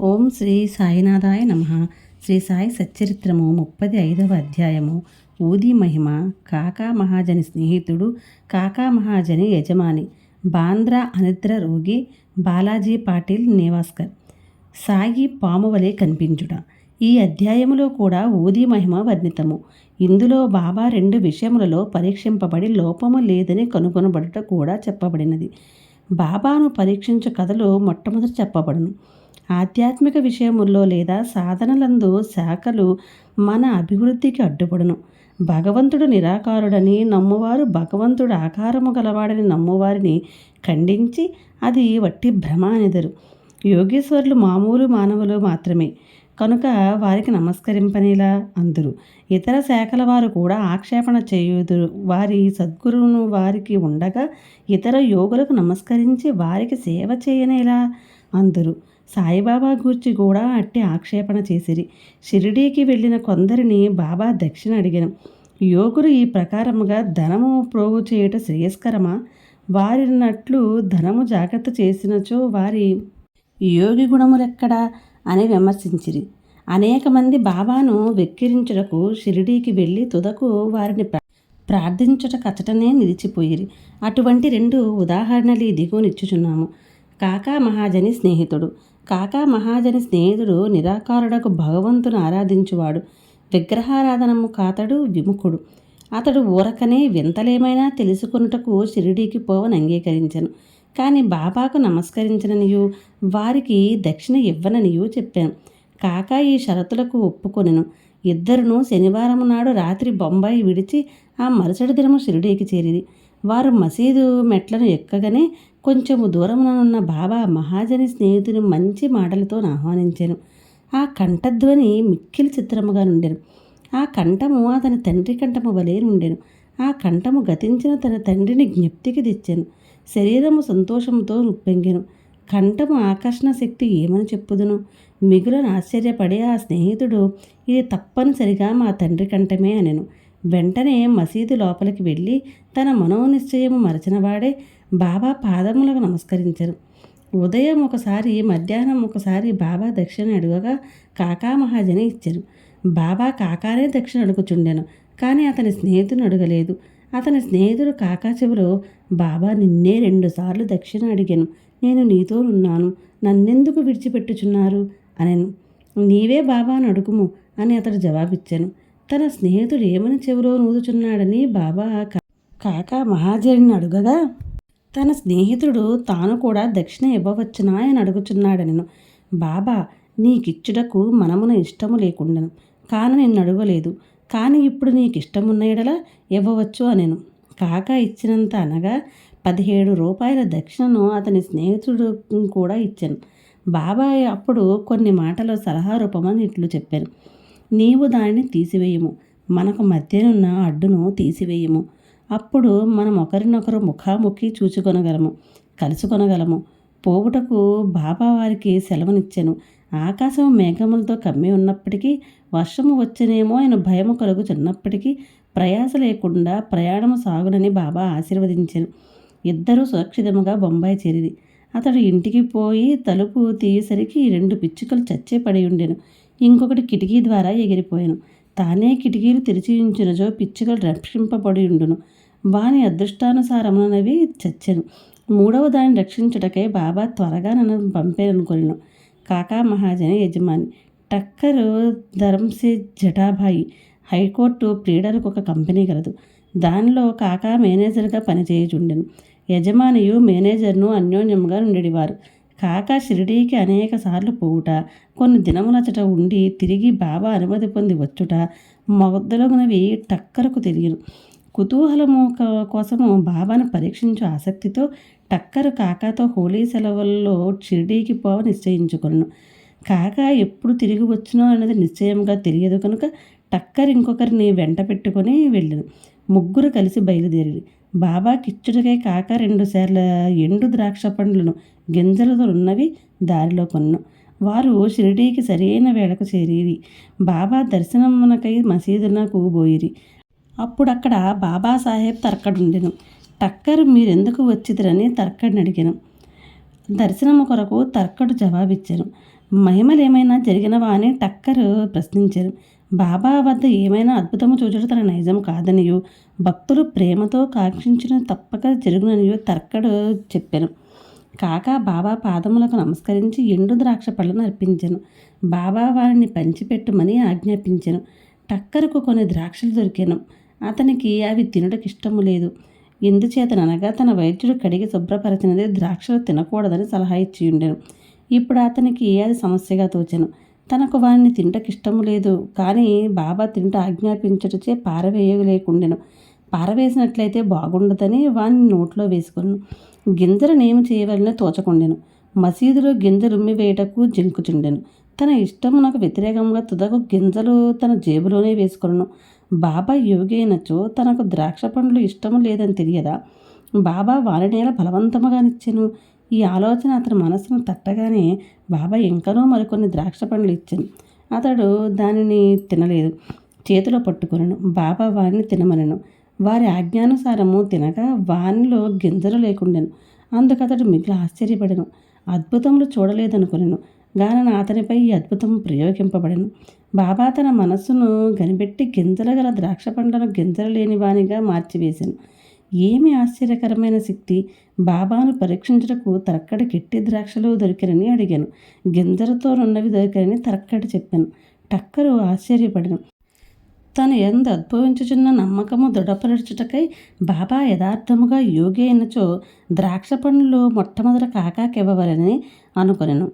ఓం శ్రీ సాయినాథాయ నమ. శ్రీ సాయి సచ్చరిత్రము ముప్పది ఐదవ అధ్యాయము. ఊది మహిమ కాకా మహాజని స్నేహితుడు కాకా మహాజని యజమాని బాంద్రా అనిద్ర రోగి బాలాజీ పాటిల్ నేవాస్కర్. సాయి పామువలే కనిపించుట. ఈ అధ్యాయములో కూడా ఊది మహిమ వర్ణితము. ఇందులో బాబా రెండు విషయములలో పరీక్షింపబడి లోపము లేదని కనుగొనబడుట కూడా చెప్పబడినది. బాబాను పరీక్షించు కథలో మొట్టమొదటి చెప్పబడును. ఆధ్యాత్మిక విషయముల్లో లేదా సాధనలందు శాఖలు మన అభివృద్ధికి అడ్డుపడును. భగవంతుడు నిరాకారుడని నమ్మువారు భగవంతుడు ఆకారము గలవాడని నమ్మువారిని ఖండించి అది వట్టి భ్రమ అనేదరు. యోగేశ్వరులు మామూలు మానవులు మాత్రమే. కనుక వారికి నమస్కరింపనిలా అందరు. ఇతర శాఖల వారు కూడా ఆక్షేపణ చేయుదురు. వారి సద్గురువును వారికి ఉండగా ఇతర యోగులకు నమస్కరించి వారికి సేవ చేయనేలా అందరు. సాయిబాబా గూర్చి కూడా అట్టి ఆక్షేపణ చేసిరి. షిరిడీకి వెళ్ళిన కొందరిని బాబా దక్షిణ అడిగాను. యోగులు ఈ ప్రకారముగా ధనము ప్రోగు చేయుట శ్రేయస్కరమా? వారినట్లు ధనము జాగ్రత్త చేసినచో వారి యోగి గుణములెక్కడా? అని విమర్శించిరి. అనేక మంది బాబాను వెక్కిరించుటకు షిరిడీకి వెళ్ళి తుదకు వారిని ప్రార్థించుట కచటనే నిలిచిపోయిరి. అటువంటి రెండు ఉదాహరణలు దిగునిచ్చుచున్నాము కాకా మహాజని స్నేహితుడు. కాకా మహాజని స్నేహితుడు నిరాకారుడకు భగవంతుని ఆరాధించువాడు. విగ్రహారాధనము కాతడు విముఖుడు. అతడు ఊరకనే వింతలేమైనా తెలుసుకొనుటకు షిరిడీకి పోవని అంగీకరించాను. కానీ బాబాకు నమస్కరించననియు వారికి దక్షిణ ఇవ్వననియు చెప్పాను. కాకా ఈ షరతులకు ఒప్పుకొనెను. ఇద్దరును శనివారం నాడు రాత్రి బొంబాయి విడిచి ఆ మరుసటి దినము షిరిడీకి చేరింది వారు మసీదు మెట్లను ఎక్కగానే కొంచెము దూరముననున్న బాబా మహాజని స్నేహితుని మంచి మాటలతో ఆహ్వానించాను. ఆ కంఠధ్వని మిక్కిలి చిత్రముగా నుండెను. ఆ కంఠము అతని తండ్రి కంఠము వలె నుండెను. ఆ కంఠము గతించిన తన తండ్రిని జ్ఞప్తికి తెచ్చాను. శరీరము సంతోషంతో ఉప్పొంగెను. కంఠము ఆకర్షణ శక్తి ఏమని చెప్పుదును? మిగులను ఆశ్చర్యపడే ఆ స్నేహితుడు ఇది తప్పనిసరిగా మా తండ్రి కంఠమే అనెను. వెంటనే మసీదు లోపలికి వెళ్ళి తన మనోనిశ్చయము మరచినవాడే బాబా పాదములకు నమస్కరించరు. ఉదయం ఒకసారి మధ్యాహ్నం ఒకసారి బాబా దక్షిణ అడుగగా కాకా మహాజని ఇచ్చారు. బాబా కాకానే దక్షిణ అడుగుచుండెను కానీ అతని స్నేహితుని అడగలేదు. అతని స్నేహితుడు కాకా చెవిలో బాబా నిన్నే రెండుసార్లు దక్షిణ అడిగాను. నేను నీతో ఉన్నాను నన్నెందుకు విడిచిపెట్టుచున్నారు? అనెను. నీవే బాబాను అడుగుము అని అతడు జవాబిచ్చాను. తన స్నేహితుడు ఏమని చెవిలో నూదుచున్నాడని బాబా కాకా మహాజనిని అడుగగా తన స్నేహితుడు తాను కూడా దక్షిణ ఇవ్వవచ్చునా అని అడుగుచున్నాడనను బాబా నీకిచ్చుటకు మనమున ఇష్టము లేకుండను. కాను నిన్ను అడగలేదు. కానీ ఇప్పుడు నీకు ఇష్టమున్న ఎడల ఇవ్వవచ్చు అనెను. కాక ఇచ్చినంత అనగా పదిహేడు రూపాయల దక్షిణను అతని స్నేహితుడు కూడా ఇచ్చాను. బాబాయ్ అప్పుడు కొన్ని మాటలు సలహా రూపమని ఇట్లు చెప్పాను. నీవు దానిని తీసివేయము. మనకు మధ్యనున్న అడ్డును తీసివేయము. అప్పుడు మనం ఒకరినొకరు ముఖాముఖి చూచుకొనగలము కలుసుకొనగలము. పోవుటకు బాబా వారికి సెలవునిచ్చాను. ఆకాశం మేఘములతో కమ్మి ఉన్నప్పటికీ వర్షము వచ్చనేమో ఆయన భయము కలుగుచున్నప్పటికీ ప్రయాస లేకుండా ప్రయాణము సాగునని బాబా ఆశీర్వదించాను. ఇద్దరూ సురక్షితముగా బొంబాయి చేరిది అతడు ఇంటికి పోయి తలుపు తీయసరికి రెండు పిచ్చుకలు చచ్చే పడి ఉండెను. ఇంకొకటి కిటికీ ద్వారా ఎగిరిపోయాను. తానే కిటికీలు తెరిచి ఉంచినచో పిచ్చుకలు రక్షింపబడి ఉండును. వాని అదృష్టానుసారమునవి చచ్చెను. మూడవ దాన్ని రక్షించుటకై బాబా త్వరగా నన్ను పంపేనుకొనిను కాకా మహాజని యజమాని టక్కరు ధరంసే జటాభాయి హైకోర్టు ప్రీడర్కు ఒక కంపెనీ కలదు దానిలో కాకా మేనేజర్గా పనిచేయుచుండెను. యజమానియు మేనేజర్ను అన్యోన్యంగా ఉండేవారు కాకా షిరిడీకి అనేక సార్లు పోవుట కొన్ని దినములచట ఉండి తిరిగి బాబా అనుమతి పొంది వచ్చుట మొదలగునవి టక్కరకు తెలియను. కుతూహలము కోసము బాబాను పరీక్షించు ఆసక్తితో టక్కరు కాకాతో హోలీ సెలవుల్లో షిరిడీకి పోవ నిశ్చయించుకున్నాను కాకా ఎప్పుడు తిరిగి వచ్చినో అన్నది నిశ్చయంగా తెలియదు కనుక టక్కర్ ఇంకొకరిని వెంట పెట్టుకొని వెళ్ళను. ముగ్గురు కలిసి బయలుదేరి బాబా కిచ్చుడికై కాక రెండుసార్లు ఎండు ద్రాక్ష పండ్లను గింజలతో ఉన్నవి దారిలో కొన్ను. వారు షిరిడీకి సరైన వేళకు చేరిరి. బాబా దర్శనమునకై మసీదునకు పోయిరి. అప్పుడు అక్కడ బాబాసాహెబ్ తర్కడుండెను. టక్కర్ మీరెందుకు వచ్చిదిరని తర్కడిని అడిగాను దర్శనము కొరకు తర్కడు జవాబిచ్చాను. మహిమలేమైనా జరిగినవా అని టక్కరు ప్రశ్నించారు బాబా వద్ద ఏమైనా అద్భుతము చూచడం తన నైజం కాదనియో. భక్తులు ప్రేమతో కాంక్షించిన తప్పక జరుగుననియో తర్కడు చెప్పాను. కాక బాబా పాదములకు నమస్కరించి ఎండు ద్రాక్ష పళ్ళను అర్పించాను. బాబా వారిని పంచిపెట్టుమని ఆజ్ఞాపించాను. టక్కరకు కొన్ని ద్రాక్షలు దొరికాను. అతనికి అవి తినడానికి ఇష్టము లేదు ఎందుచేతననగా తన వైద్యుడు కడిగి శుభ్రపరచినది ద్రాక్షలు తినకూడదని సలహా ఇచ్చి ఉండెను ఇప్పుడు అతనికి అది సమస్యగా తోచాను. తనకు వారిని తింటకి ఇష్టము లేదు. కానీ బాబా తింట ఆజ్ఞాపించటచే పారవేయలేకుండెను. పారవేసినట్లయితే బాగుండదని వాని నోట్లో వేసుకున్నాను గింజలు నేమి చేయవలన తోచకుండెను. మసీదులో గింజ రుమ్మి వేయటకు జంకుచుండెను. తన ఇష్టమునకు వ్యతిరేకంగా తుదకు గింజలు తన జేబులోనే వేసుకున్నాను బాబా యోగి అయినచో తనకు ద్రాక్ష పండ్లు ఇష్టము లేదని తెలియదా? బాబా వారినేల బలవంతముగానిచ్చాను ఈ ఆలోచన అతని మనసును తట్టగానే బాబా ఇంకనూ మరికొన్ని ద్రాక్ష పండ్లు ఇచ్చాను. అతడు దానిని తినలేదు. చేతిలో పట్టుకొనను. బాబా వారిని తినమనను. వారి ఆజ్ఞానుసారము తినగా వానిలో గింజలు లేకుండెను. అందుకతడు మిగిలి ఆశ్చర్యపడెను. అద్భుతములు చూడలేదనుకున్నాను గానన అతనిపై ఈ అద్భుతం ప్రయోగింపబడెను. బాబా తన మనస్సును కనిపెట్టి గింజల గల ద్రాక్ష పండ్లను గింజలు లేని వానిగా మార్చివేశాను ఏమి ఆశ్చర్యకరమైన శక్తి! బాబాను పరీక్షించుటకు తరక్కడి కెట్టి ద్రాక్షలు దొరికినని అడిగాను. గింజలతో ఉన్నవి దొరికినని తరక్కడి చెప్పాను. టక్కరు ఆశ్చర్యపడను. తను ఎంత అద్భవించుచున్న నమ్మకము దృఢపరచుటకై బాబా యథార్థముగా యోగి అయినచో ద్రాక్ష పండ్లు మొట్టమొదట కాకాకివ్వవలని అనుకొనెను.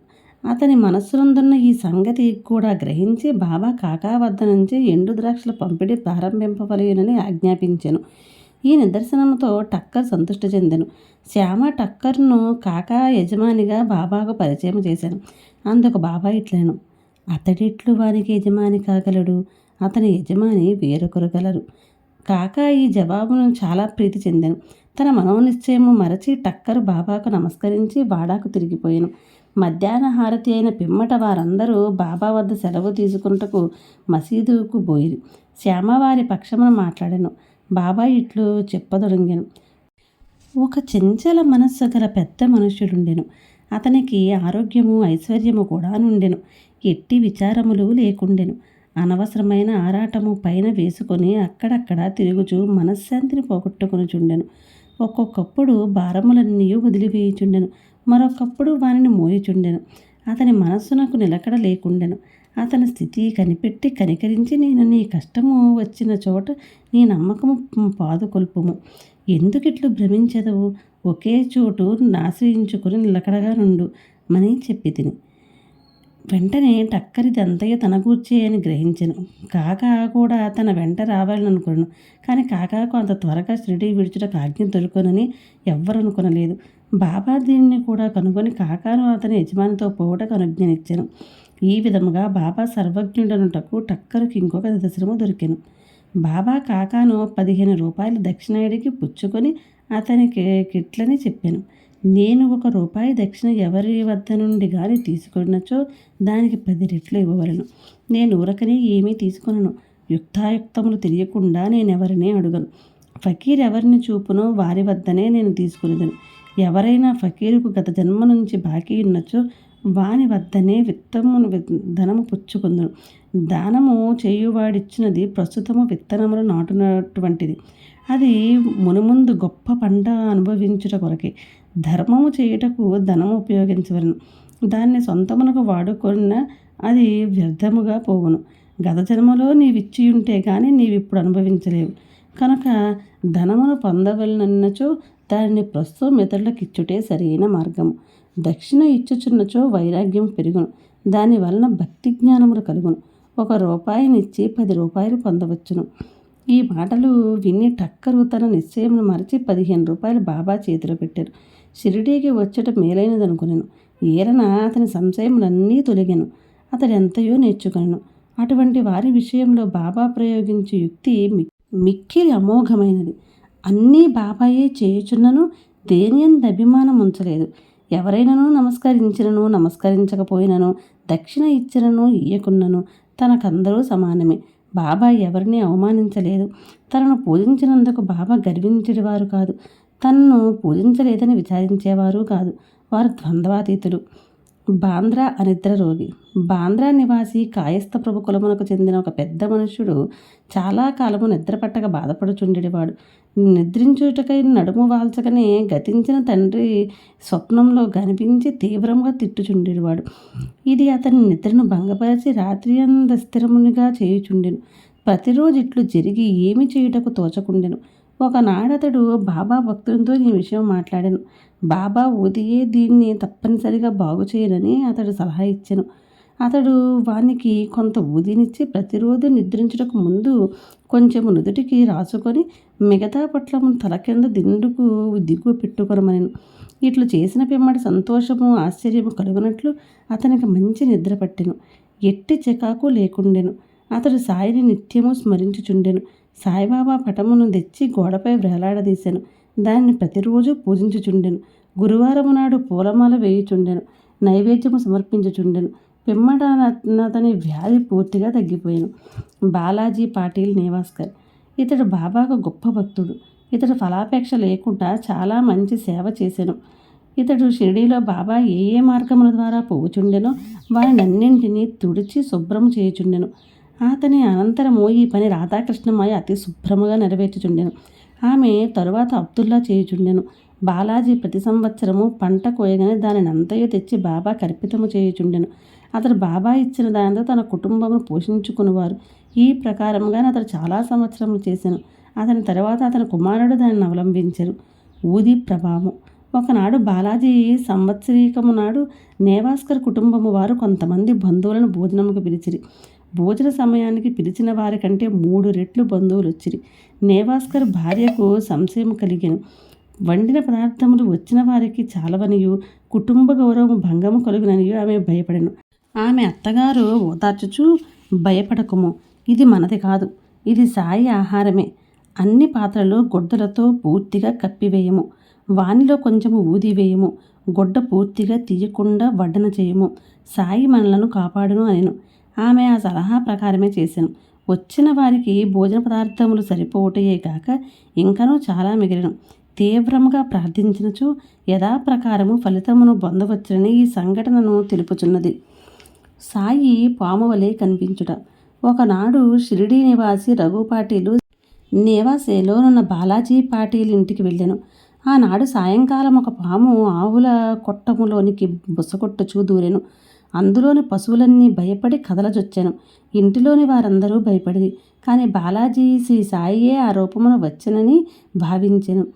అతని మనస్సునందున్న ఈ సంగతి కూడా గ్రహించి బాబా కాకా వద్ద నుంచి ఎండు ద్రాక్షల పంపిణీ ప్రారంభింపవలయునని ఆజ్ఞాపించాను. ఈ నిదర్శనంతో టక్కర్ సంతృష్టి చెందాను. శ్యామ టక్కర్ను కాకా యజమానిగా బాబాకు పరిచయం చేశాను. అందుకు బాబా ఇట్లేను. అతడిట్లు వారికి యజమాని కాగలడు? అతని యజమాని వేరొకరు గలరు కాకా ఈ జవాబును చాలా ప్రీతి చెందాను. తన మనోనిశ్చయము మరచి టక్కరు బాబాకు నమస్కరించి వాడాకు తిరిగిపోయాను. మధ్యాహ్న హారతి అయిన పిమ్మట వారందరూ బాబా వద్ద సెలవు తీసుకుంటకు మసీదుకు పోయిరి శ్యామవారి పక్షమున మాట్లాడాను. బాబా ఇట్లు చెప్పదొడంగాను. ఒక చెంచల మనస్సు గల పెద్ద మనుష్యుడుండెను. అతనికి ఆరోగ్యము ఐశ్వర్యము కూడా నుండెను. ఎట్టి విచారములు లేకుండెను. అనవసరమైన ఆరాటము పైన వేసుకొని అక్కడక్కడ తిరుగుచూ మనశ్శాంతిని పోగొట్టుకుని ఒక్కొక్కప్పుడు భారములన్నీ వదిలివేయుచుండెను. మరొకప్పుడు వానిని మోయిచుండెను. అతని మనస్సు నాకు నిలకడ లేకుండెను. అతని స్థితి కనిపెట్టి కనికరించి నేను నీ కష్టము వచ్చిన చోట నీ నమ్మకము పాదుకొల్పుము. ఎందుకిట్లు భ్రమించదవు? ఒకే చోటు నాశ్రయించుకుని నిలకడగా నుండు మని చెప్పి తిని వెంటనే టక్కరిదంతయు తన గూర్చే అని గ్రహించను. కాక కూడా తన వెంట రావాలని అనుకున్నాను కానీ కాకాకు అంత త్వరగా షిరిడి విడుచుటకు ఆజ్ఞ దొరుకునని ఎవ్వరనుకొనలేదు. బాబా దీనిని కూడా కనుగొని కాకాను అతని యజమానితో పోవటకు అనుజ్ఞనిచ్చాను. ఈ విధముగా బాబా సర్వజ్ఞుడనుటకు టక్కరుకి ఇంకొక నిదర్శనము దొరికాను. బాబా కాకాను పదిహేను రూపాయలు దక్షిణాయుడికి పుచ్చుకొని అతనికి కిట్లని చెప్పాను. నేను ఒక రూపాయి దక్షిణ ఎవరి వద్ద నుండి కానీ తీసుకున్నచో దానికి పది రెట్లు ఇవ్వవలను. నేను ఊరకనే ఏమీ తీసుకున్నాను యుక్తాయుక్తములు తెలియకుండా నేను ఎవరిని అడుగను. ఫకీర్ ఎవరిని చూపునో వారి వద్దనే నేను తీసుకునేదను. ఎవరైనా ఫకీరుకు గత జన్మ నుంచి బాకీ ఉన్నచో వాని వద్దనే విత్తమును ధనము పుచ్చుకుందును. దానము చేయువాడిచ్చినది ప్రస్తుతము విత్తనములు నాటునటువంటిది. అది మునుముందు గొప్ప పంట అనుభవించుట కొరకే. ధర్మము చేయుటకు ధనము ఉపయోగించవలను. దాన్ని సొంతమునకు వాడుకున్న అది వ్యర్థముగా పోవును. గత జన్మలో నీవిచ్చి ఉంటే కానీ నీవిప్పుడు అనుభవించలేవు. కనుక ధనమును పొందవలనన్నచో దానిని ప్రస్తుతం ఇతరులకు ఇచ్చుటే సరైన మార్గం. దక్షిణ ఇచ్చుచున్నచో వైరాగ్యం పెరుగును. దాని వలన భక్తి జ్ఞానములు కలుగును. ఒక రూపాయినిచ్చి పది రూపాయలు పొందవచ్చును. ఈ మాటలు విని టక్కరు తన నిశ్చయమును మరచి పదిహేను రూపాయలు బాబా చేతిలో పెట్టారు. షిరిడీకి వచ్చట మేలైనదనుకునేను. ఈరన అతని సంశయములన్నీ తొలగాను. అతడు ఎంతయో నేర్చుకున్నాను అటువంటి వారి విషయంలో బాబా ప్రయోగించే యుక్తి మిక్కిలి అమోఘమైనది. అన్నీ బాబాయే చేయుచున్నను దేని అంత అభిమానం ఉంచలేదు. ఎవరైనాను నమస్కరించినను నమస్కరించకపోయినను దక్షిణ ఇచ్చినను ఇయ్యకున్నను తనకందరూ సమానమే. బాబా ఎవరిని అవమానించలేదు. తనను పూజించినందుకు బాబా గర్వించేవారు కాదు. తనను పూజించలేదని విచారించేవారు కాదు. వారు ద్వంద్వాతీతులు. బాంద్రా అనిద్ర రోగి. బాంద్రా నివాసి కాయస్థ ప్రభు కులమునకు చెందిన ఒక పెద్ద మనుష్యుడు చాలా కాలము నిద్ర పట్టక బాధపడుచుండేవాడు. నిద్రించుటకై నడుము వాల్చకనే గతించిన తండ్రి స్వప్నంలో కనిపించి తీవ్రంగా తిట్టుచుండేవాడు. ఇది అతని నిద్రను భంగపరిచి రాత్రి అంత స్థిరమునిగా చేయుచుండెను. ప్రతిరోజు ఇట్లు జరిగి ఏమి చేయుటకు తోచకుండెను. ఒకనాడతడు బాబా భక్తులతో ఈ విషయం మాట్లాడాను. బాబా ఉదయే దీన్ని తప్పనిసరిగా బాగు చేయనని అతడు సలహా ఇచ్చాను. అతడు వానికి కొంత ఊదినిచ్చి ప్రతిరోజు నిద్రించుటకు ముందు కొంచెం నుదుటికి రాసుకొని మిగతా పట్లము తల కింద దిండుకు దిగువ పెట్టుకొనమని ఇట్లు చేసిన పిమ్మడి సంతోషము ఆశ్చర్యము కలుగునట్లు అతనికి మంచి నిద్ర పట్టెను. ఎట్టి చికాకు లేకుండెను. అతడు సాయిని నిత్యము స్మరించుచుండెను. సాయిబాబా పటమును తెచ్చి గోడపై వేలాడదీశాను దాన్ని ప్రతిరోజు పూజించుచుండెను. గురువారము నాడు పూలమాల వేయుచుండెను. నైవేద్యము సమర్పించుచుండెను. పిమ్మట అతని వ్యాధి పూర్తిగా తగ్గిపోయాను. బాలాజీ పాటిల్ నేవాస్కర్. ఇతడు బాబాకు గొప్ప భక్తుడు. ఇతడు ఫలాపేక్ష లేకుండా చాలా మంచి సేవ చేశాను ఇతడు షిరిడీలో బాబా ఏ ఏ మార్గముల ద్వారా పోవుచుండెనో వారినన్నింటినీ తుడిచి శుభ్రం చేయుచుండెను. అతని అనంతరము ఈ పని రాధాకృష్ణమాయ అతి శుభ్రముగా నెరవేర్చుచుండెను. ఆమె తరువాత అబ్దుల్లా చేయుచుండెను. బాలాజీ ప్రతి సంవత్సరము పంట కోయగానే దానిని అంతయో తెచ్చి బాబా కర్పితము చేయుచుండెను. అతడు బాబా ఇచ్చిన దానితో తన కుటుంబమును పోషించుకునేవారు. ఈ ప్రకారంగానే అతడు చాలా సంవత్సరములు చేశాను అతని తర్వాత అతని కుమారుడు దానిని అవలంబించారు. ఊది ప్రభావం ఒకనాడు బాలాజీ సంవత్సరీకము నాడు నేవాస్కర్ కుటుంబము వారు కొంతమంది బంధువులను భోజనముకు పిలిచిరి. భోజన సమయానికి పిలిచిన వారికంటే మూడు రెట్లు బంధువులు వచ్చిరి. నేవాస్కర్ భార్యకు సంశయం కలిగాను. వండిన పదార్థములు వచ్చిన వారికి చాలవనియు. కుటుంబ గౌరవం భంగము కలుగుననియు ఆమె భయపడను. ఆమె అత్తగారు ఓదార్చుచు భయపడకము. ఇది మనది కాదు. ఇది సాయి ఆహారమే. అన్ని పాత్రలు గొడ్డలతో పూర్తిగా కప్పివేయము. వానిలో కొంచెము ఊది వేయము. గొడ్డ పూర్తిగా తీయకుండా వడ్డన చేయము. సాయి మనలను కాపాడును అనేను. ఆమె ఆ సలహా ప్రకారమే చేశాను. వచ్చిన వారికి భోజన పదార్థములు సరిపోవటయే కాక ఇంకనూ చాలా మిగిలిన. తీవ్రంగా ప్రార్థించినచో యథాప్రకారము ఫలితమును పొందవచ్చునని ఈ సంఘటనను తెలుపుచున్నది. సాయి పాము వలె కనిపించుట. ఒకనాడు షిరిడీ నివాసి రఘు పాటీలు నివాసేలోనున్న బాలాజీ పాటీల్ ఇంటికి వెళ్ళాను. ఆనాడు సాయంకాలం ఒక పాము ఆవుల కొట్టములోనికి బుసకొట్టుచూ దూరెను. అందులోని పశువులన్నీ భయపడి కదలజొచ్చాను. ఇంటిలోని వారందరూ భయపడి కానీ బాలాజీ శ్రీ సాయియే ఆ రూపమున వచ్చనని భావించెను.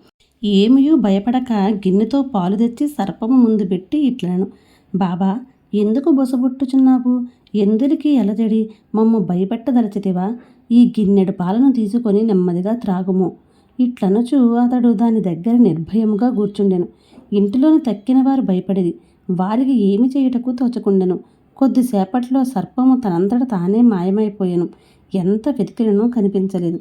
ఏమియూ భయపడక గిన్నెతో పాలు తెచ్చి సర్పము ముందు పెట్టి ఇట్లను. బాబా ఎందుకు బొసబుట్టుచున్నావు? ఎందురికి ఎలజడి? మమ్మ భయపెట్టదలచితివా? ఈ గిన్నెడు పాలను తీసుకొని నెమ్మదిగా త్రాగుము. ఇట్లనచు అతడు దాని దగ్గర నిర్భయముగా కూర్చుండెను. ఇంటిలోని తక్కిన వారు భయపడేది వారికి ఏమి చేయుటకు తోచకుండెను. కొద్దిసేపట్లో సర్పము తనంతట తానే మాయమైపోయాను. ఎంత వెతికినను కనిపించలేదు.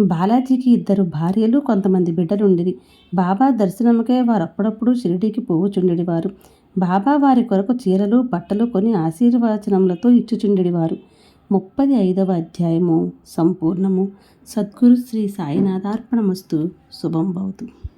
బాలాజీకి ఇద్దరు భార్యలు కొంతమంది బిడ్డలుండిరి. బాబా దర్శనముకే వారు అప్పుడప్పుడు షిరిడీకి పోవుచుండేవారు బాబా వారి కొరకు చీరలు బట్టలు కొని ఆశీర్వచనములతో ఇచ్చుచుండేవారు ముప్పది ఐదవ అధ్యాయము సంపూర్ణము. సద్గురు శ్రీ సాయినాథార్పణమస్తు. శుభం భవతు.